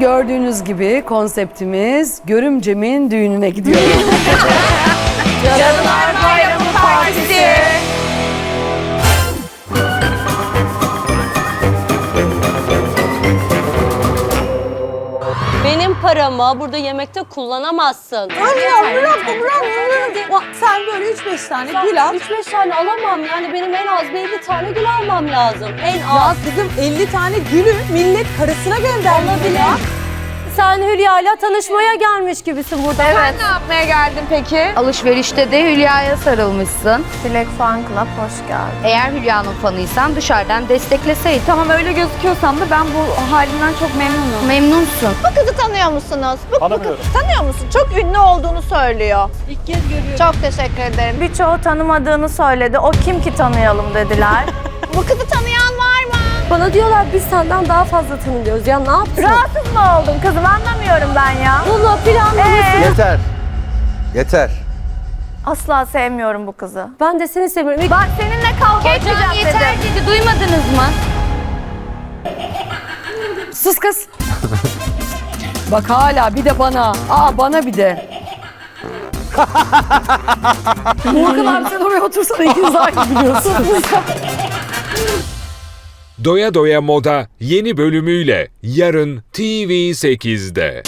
Gördüğünüz gibi konseptimiz görümcemin düğününe gidiyor. Cadılar paramı burada yemekte kullanamazsın. Sen böyle 3-5 tane gül al. 3-5 tane alamam yani benim en az bir 50 tane gül almam lazım. En Ya az. kızım 50 tane gülü millet karısına göndermiş Olabilir. ya. Sen Hülya ile tanışmaya gelmiş gibisin burada. Evet. Ne yapmaya geldin peki? Alışverişte de Hülya'ya sarılmışsın. Dilek Fan Club hoş geldin. Eğer Hülya'nın fanıysan dışarıdan destekleseydin. Tamam öyle gözüküyorsam da ben bu halimden çok memnunum. Memnunsun. Bu kızı tanıyor musunuz? Bu, Tanımıyorum. tanıyor musun? Çok ünlü olduğunu söylüyor. İlk kez görüyorum. Çok teşekkür ederim. Birçoğu tanımadığını söyledi. O kim ki tanıyalım dediler. Bu kızı tanıyan? Bana diyorlar biz senden daha fazla tanıyoruz. Ya ne yaptın? Rahatsız mı oldun kızım anlamıyorum ben ya. Bunu planlamışsın. Yeter. Yeter. Asla sevmiyorum bu kızı. Ben de seni seviyorum. İlk- Bak seninle kavga etmeyeceğim yeter dedim. dedi duymadınız mı? Sus kız. Bak hala bir de bana. Aa bana bir de. Volkan abi sen oraya otursana ikiniz aynı biliyorsunuz. Doya Doya Moda yeni bölümüyle yarın TV8'de.